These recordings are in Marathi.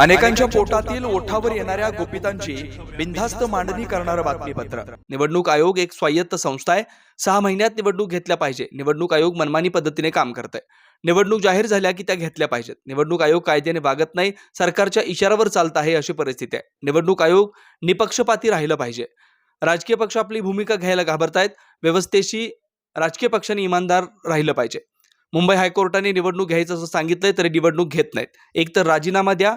अनेकांच्या पोटातील ओठावर येणाऱ्या गोपितांची बिनधास्त मांडणी करणारं बातमीपत्र. निवडणूक आयोग एक स्वायत्त संस्था आहे. सहा महिन्यात निवडणूक घेतल्या पाहिजे. निवडणूक आयोग मनमानी पद्धतीने काम करत आहे निवडणूक जाहीर झाल्या की त्या घेतल्या पाहिजेत. निवडणूक आयोग कायद्याने वागत नाही सरकारच्या इशाऱ्यावर चालत आहे अशी परिस्थिती आहे. निवडणूक आयोग निपक्षपाती राहिलं पाहिजे. राजकीय पक्ष आपली भूमिका घ्यायला घाबरतायत. व्यवस्थेशी राजकीय पक्षांनी इमानदार राहिलं पाहिजे. मुंबई हायकोर्टाने निवडणूक घ्यायचं असं सांगितलंय तरी निवडणूक घेत नाहीत. एक तर राजीनामा द्या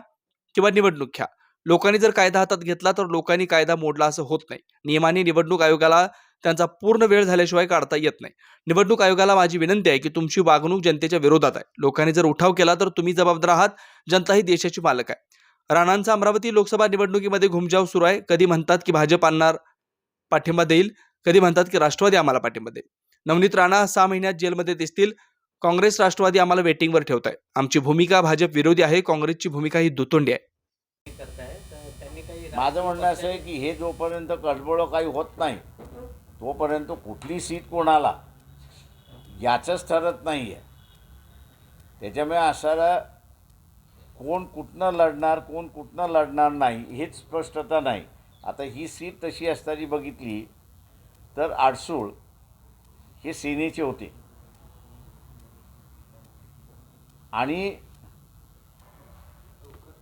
किंवा निवडणूक घ्या. लोकांनी जर कायदा हातात घेतला तर लोकांनी कायदा मोडला असं होत नाही. नियमाने निवडणूक आयोगाला त्यांचा पूर्ण वेळ झाल्याशिवाय काढता येत नाही. निवडणूक आयोगाला माझी विनंती आहे की तुमची वागणूक जनतेच्या विरोधात आहे. लोकांनी जर उठाव केला तर तुम्ही जबाबदार आहात. जनता ही देशाची मालक आहे. राणांचा अमरावती लोकसभा निवडणुकीमध्ये घुमजाव सुरू आहे. कधी म्हणतात की भाजप आणणार पाठिंबा देईल? कधी म्हणतात की राष्ट्रवादी आम्हाला पाठिंबा देईल? नवनीत राणा सहा महिन्यात जेलमध्ये दिसतील. काँग्रेस राष्ट्रवादी आम्हाला वेटिंगवर ठेवत आहे आमची भूमिका भाजप विरोधी आहे काँग्रेसची भूमिका ही दुतोंडी आहे. तर त्यांनी काही माझं म्हणणं असं आहे की हे जोपर्यंत गडबड काही होत नाही तोपर्यंत कुठली सीट कोणाला याचंच ठरत नाही आहे त्याच्यामुळे असाला कोण कुठनं लढणार कोण कुठनं लढणार नाही हेच स्पष्टता नाही. आता ही सीट तशी असताना बघितली तर आडसूळ हे सेनेचे होते. आणि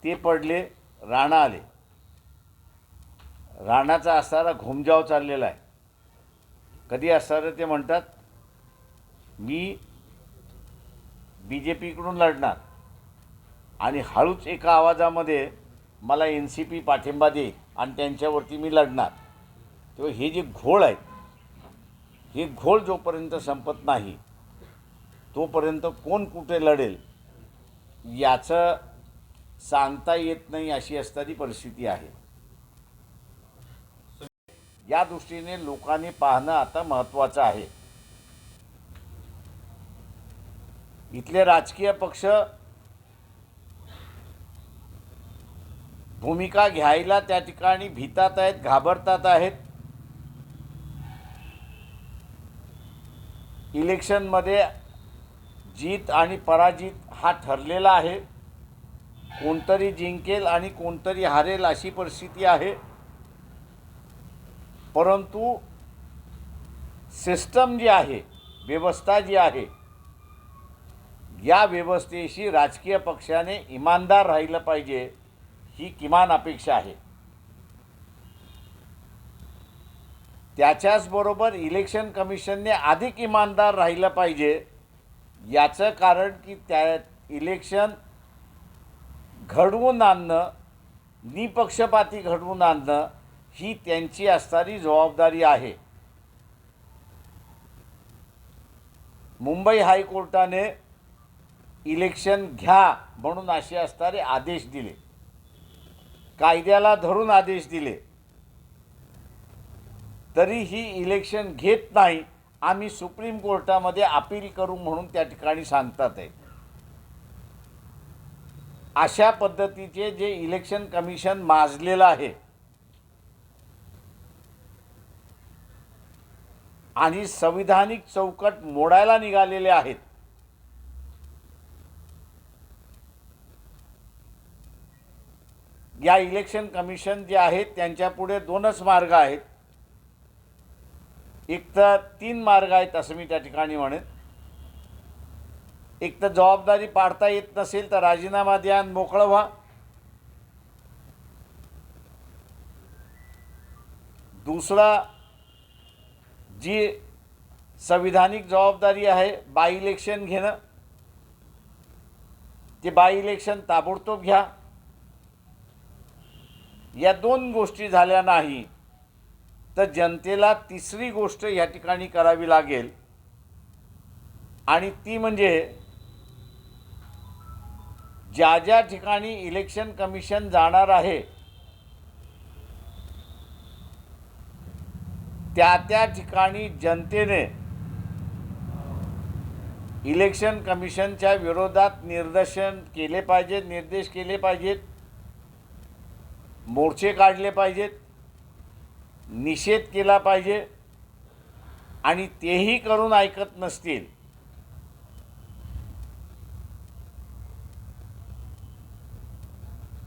ते पडले राणा आले. राणाचा असणारा घुमजाव चाललेला आहे. कधी असणारं ते म्हणतात? मी बी जे पीकडून लढणार. आणि हळूच एका आवाजामध्ये मला एन सी पी पाठिंबा दे आणि त्यांच्यावरती मी लढणार. तेव्हा हे जे घोळ आहेत हे घोळ जोपर्यंत संपत नाही तोपर्यंत कोण कुठे लढेल? याचं सांगता येत नाही अशी असणारी परिस्थिती आहे. या दृष्टीने लोकांनी पाहणं आता महत्त्वाचं आहे. इथले राजकीय पक्ष भूमिका घ्यायला त्या ठिकाणी भीतात आहेत घाबरतात आहेत. इलेक्शनमध्ये जीत आणि पराजित हा ठरलेला आहे. कोणतरी जिंकेल आणि कोणतरी हारेल अशी परिस्थिती आहे. परंतु सिस्टम जी आहे व्यवस्था जी आहे या व्यवस्थेशी राजकीय पक्षाने इमानदार राहिलं पाहिजे ही किमान अपेक्षा आहे. त्याच्याचबरोबर इलेक्शन कमिशनने अधिक इमानदार राहिलं पाहिजे याचं कारण की त्या इलेक्शन घडवून आणणं निपक्षपाती घडवून आणणं ही त्यांची असणारी जबाबदारी आहे. मुंबई हायकोर्टाने इलेक्शन घ्या म्हणून असे असणारे आदेश दिले. कायद्याला धरून आदेश दिले. तरीही इलेक्शन घेत नाही. आम्ही सुप्रीम कोर्टामध्ये अपील करू म्हणून त्या ठिकाणी सांगतात आहे अशा पद्धतीचे जे इलेक्शन कमिशन माजलेलं आहे. आणि संविधानिक चौकट मोडायला निघालेले आहेत. या इलेक्शन कमिशन जे आहेत त्यांच्यापुढे दोनच मार्ग आहेत. एक तर तीन मार्ग आहेत असं मी त्या ठिकाणी म्हणेन. एक तर जबाबदारी पाडता येत नसेल तर राजीनामा द्या आणि मोकळं व्हा. दुसरा जी संविधानिक जबाबदारी आहे बाय इलेक्शन घेणं. ते बाय इलेक्शन ताबडतोब घ्या. या दोन गोष्टी झाल्या नाही. तर जनतेला तिसरी गोष्ट या ठिकाणी करावी लागेल. आणि ती म्हणजे ज्या ज्या ठिकाणी इलेक्शन कमिशन जाणार आहे त्या त्या ठिकाणी जनतेने इलेक्शन कमिशनच्या विरोधात निर्देशन केले पाहिजेत निर्देश केले पाहिजेत मोर्चे काढले पाहिजेत. निषेध केला पाहिजे आणि तेही करून ऐकत नसतील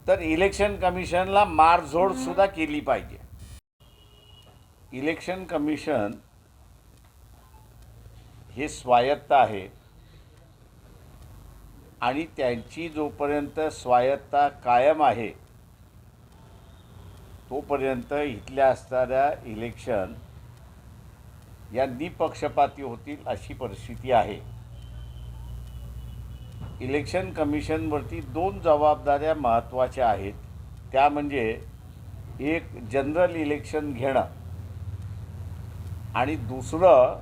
तर इलेक्शन कमिशनला मारझोड सुद्धा केली पाहिजे. इलेक्शन कमिशन हे स्वायत्त आहे आणि त्यांची जोपर्यंत स्वायत्ता कायम आहे तोपर्यंत इथल्या असणाऱ्या इलेक्शन या निपक्षपाती होतील अशी परिस्थिती आहे. इलेक्शन कमिशनवरती दोन जबाबदाऱ्या महत्त्वाच्या आहेत. त्या म्हणजे एक जनरल इलेक्शन घेणं आणि दुसरं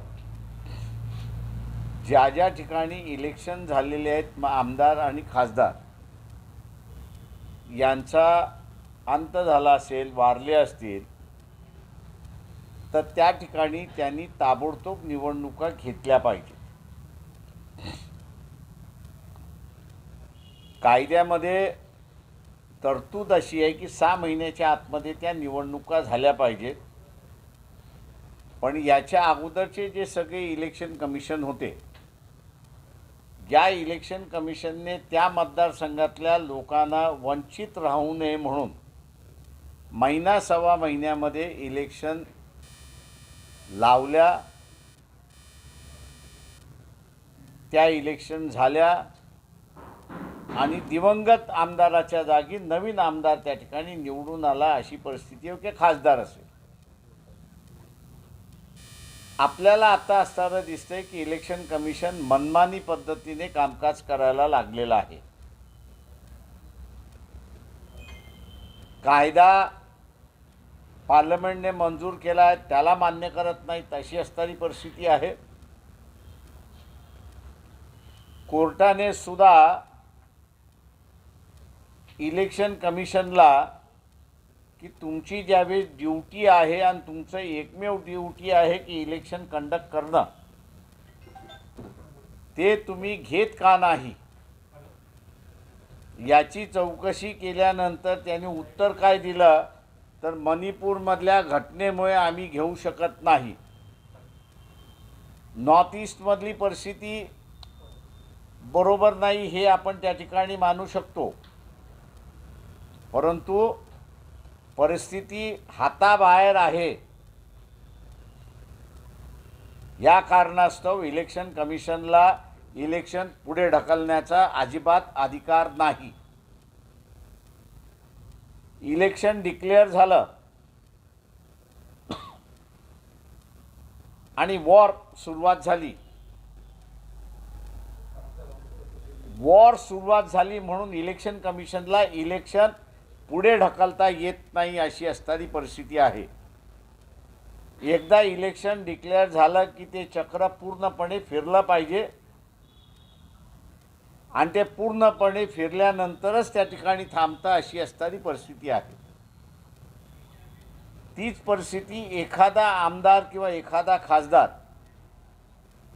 ज्या ज्या ठिकाणी इलेक्शन झालेले आहेत मग आमदार आणि खासदार यांचा अंत झाला असेल वारले असतील तर त्या ठिकाणी त्यांनी ताबडतोब निवडणुका घेतल्या पाहिजेत. कायद्यामध्ये तरतूद अशी आहे की सहा महिन्याच्या आतमध्ये त्या निवडणुका झाल्या पाहिजेत. पण याच्या अगोदरचे जे सगळे इलेक्शन कमिशन होते या इलेक्शन कमिशनने त्या मतदारसंघातल्या लोकांना वंचित राहू नये म्हणून महिना सव्वा महिन्यामध्ये इलेक्शन लावल्या. त्या इलेक्शन झाल्या. आणि दिवंगत आमदाराच्या जागी नवीन आमदार त्या ठिकाणी निवडून आला अशी परिस्थिती आहे किंवा खासदार असेल. आपल्याला आता असताना दिसतंय की इलेक्शन कमिशन मनमानी पद्धतीने कामकाज करायला लागलेलं आहे. कायदा पार्लमेंटने मंजूर केला आहे त्याला मान्य करत नाहीत अशी असणारी परिस्थिती आहे. कोर्टाने सुद्धा इलेक्शन कमिशनला की तुमची ज्यावेळेस ड्युटी आहे आणि तुमचं एकमेव ड्युटी आहे की इलेक्शन कंडक्ट करणं ते तुम्ही घेत का नाही? याची चौकशी केल्यानंतर त्यांनी उत्तर काय दिलं? तर मणिपूरमधल्या घटनेमुळे आम्ही घेऊ शकत नाही. नॉर्थ ईस्टमधली परिस्थिती बरोबर नाही हे आपण त्या ठिकाणी मानू शकतो. परंतु परिस्थिती हाताबाहेर आहे. या कारणास्तव इलेक्शन कमिशनला इलेक्शन पुढे ढकलण्याचा अजिबात अधिकार नाही. इलेक्शन डिक्लेअर झालं. आणि वॉर सुरुवात झाली. वॉर सुरुवात झाली म्हणून इलेक्शन कमिशनला इलेक्शन पुढे ढकलता येत नाही अशी असणारी परिस्थिती आहे. एकदा इलेक्शन डिक्लेअर झालं की ते चक्र पूर्णपणे फिरलं पाहिजे. आणि ते पूर्णपणे फिरल्यानंतरच त्या ठिकाणी थांबतं अशी असणारी परिस्थिती आहे. तीच परिस्थिती एखादा आमदार किंवा एखादा खासदार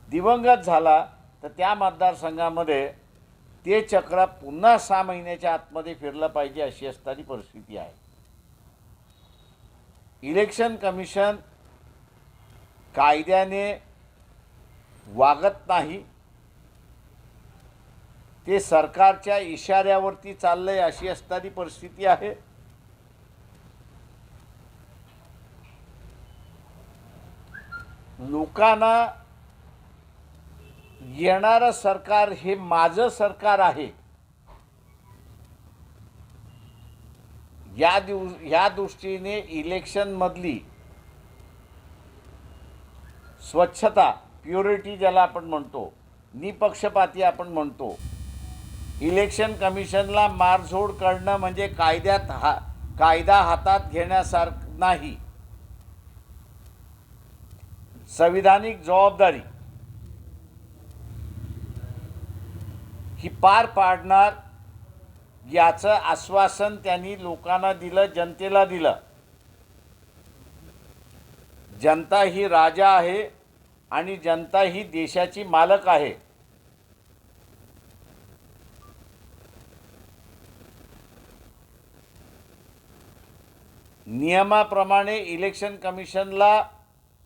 दिवंगत झाला तर त्या मतदारसंघामध्ये ते चक्र पुन्हा सहा महिन्याच्या आतमध्ये फिरलं पाहिजे अशी असणारी परिस्थिती आहे. इलेक्शन कमिशन कायद्याने वागत नाही. ते सरकारच्या इशाऱ्यावरती चाललंय अशी असणारी परिस्थिती आहे. लोकांना येणारं सरकार हे माझं सरकार आहे. या दिव या दृष्टीने इलेक्शनमधली स्वच्छता प्युरिटी ज्याला आपण म्हणतो निपक्षपाती आपण म्हणतो इलेक्शन कमिशनला मारझोड करणं म्हणजे कायद्यात हा कायदा हातात घेण्यासारखं नाही. संविधानिक जबाबदारी. ही पार पाडणार याचं आश्वासन त्यांनी लोकांना दिलं जनतेला दिलं. जनता ही राजा आहे आणि जनता ही देशाची मालक आहे. नियमाप्रमाणे इलेक्शन कमिशनला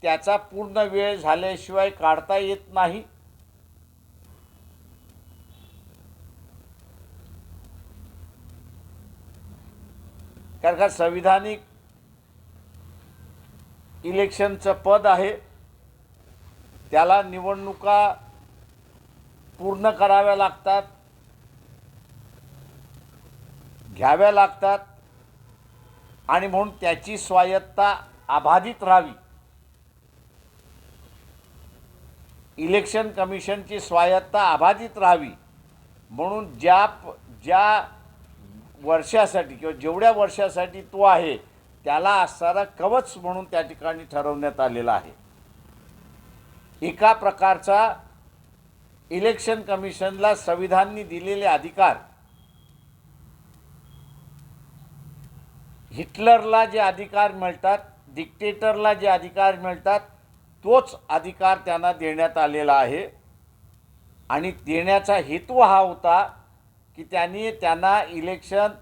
त्याचा पूर्ण वेळ झाल्याशिवाय काढता येत नाही. कारण का संविधानिक इलेक्शनचं पद आहे. त्याला निवडणुका पूर्ण कराव्या लागतात. घ्याव्या लागतात. आणि म्हणून त्याची स्वायत्ता अबाधित राहावी. इलेक्शन कमिशनची स्वायत्ता अबाधित राहावी. म्हणून ज्या ज्या वर्षासाठी किंवा जेवढ्या वर्षासाठी तो आहे त्याला असणारा कवच म्हणून त्या ठिकाणी ठरवण्यात आलेला आहे. एका प्रकारचा इलेक्शन कमिशनला संविधाननी दिलेले अधिकार हिटलरला जे अधिकार मिळतात डिक्टेटरला जे अधिकार मिळतात तोच अधिकार त्यांना देण्यात आलेला आहे. आणि देण्याचा हेतू हा होता की त्यांनी त्यांना इलेक्शन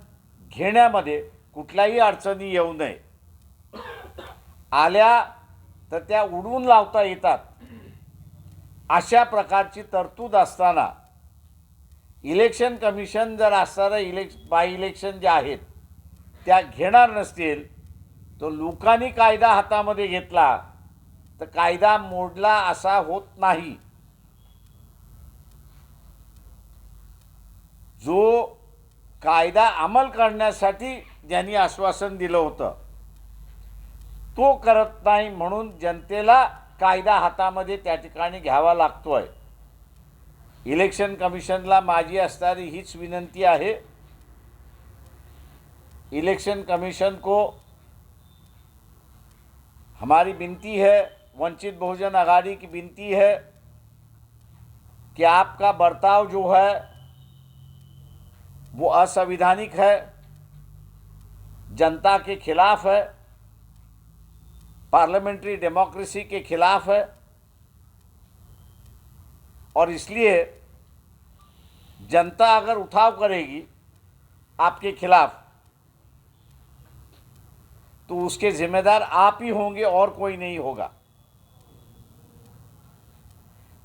घेण्यामध्ये कुठल्याही अडचणी येऊ नये. आल्या तर त्या उडवून लावता येतात. अशा प्रकारची तरतूद असताना इलेक्शन कमिशन जर असणारं इलेक्श बाय इलेक्शन जे आहेत त्या घेणार नसतील तर लोकांनी कायदा हातामध्ये घेतला तर कायदा मोडला असा होत नाही. जो कायदा अंमल करण्यासाठी ज्यांनी आश्वासन दिलं होतं तो करत नाही म्हणून जनतेला कायदा हातामध्ये त्या ठिकाणी घ्यावा लागतोय. इलेक्शन कमिशनला माझी असणारी हीच विनंती आहे. इलेक्शन कमीशन को हमारी विनती है, वंचित बहुजन आघाड़ी की विनती है कि आपका बर्ताव जो है, वो असंवैधानिक है, जनता के खिलाफ है, पार्लियामेंट्री डेमोक्रेसी के खिलाफ है, और इसलिए जनता अगर उठाव करेगी आपके खिलाफ तो उसके जिम्मेदार आप ही होंगे और कोई नहीं होगा।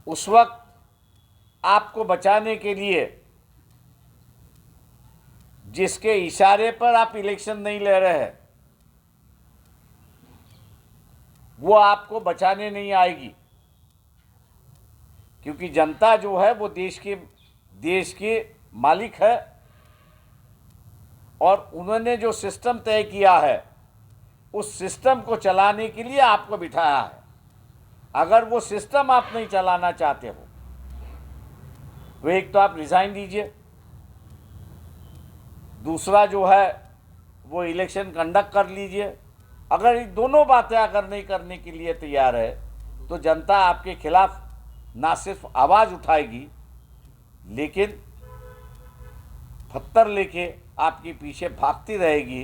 उस वक्त आपको बचाने के लिए जिसके इशारे पर आप इलेक्शन नहीं ले रहे हैं, वो आपको बचाने नहीं आएगी। क्योंकि जनता जो है वो देश के देश के मालिक है और उन्होंने जो सिस्टम तय किया है उस सिस्टम को चलाने के लिए आपको बिठाया है। अगर वो सिस्टम आप नहीं चलाना चाहते हो तो एक तो आप रिज़ाइन दीजिए। दूसरा जो है, वो इलेक्शन कंडक्ट कर लीजिए। अगर ये दोनों बातें अगर नहीं करने के लिए तैयार है तो जनता आपके खिलाफ ना सिर्फ़ आवाज़ उठाएगी, लेकिन पत्थर लेके आपके पीछे भागती रहेगी।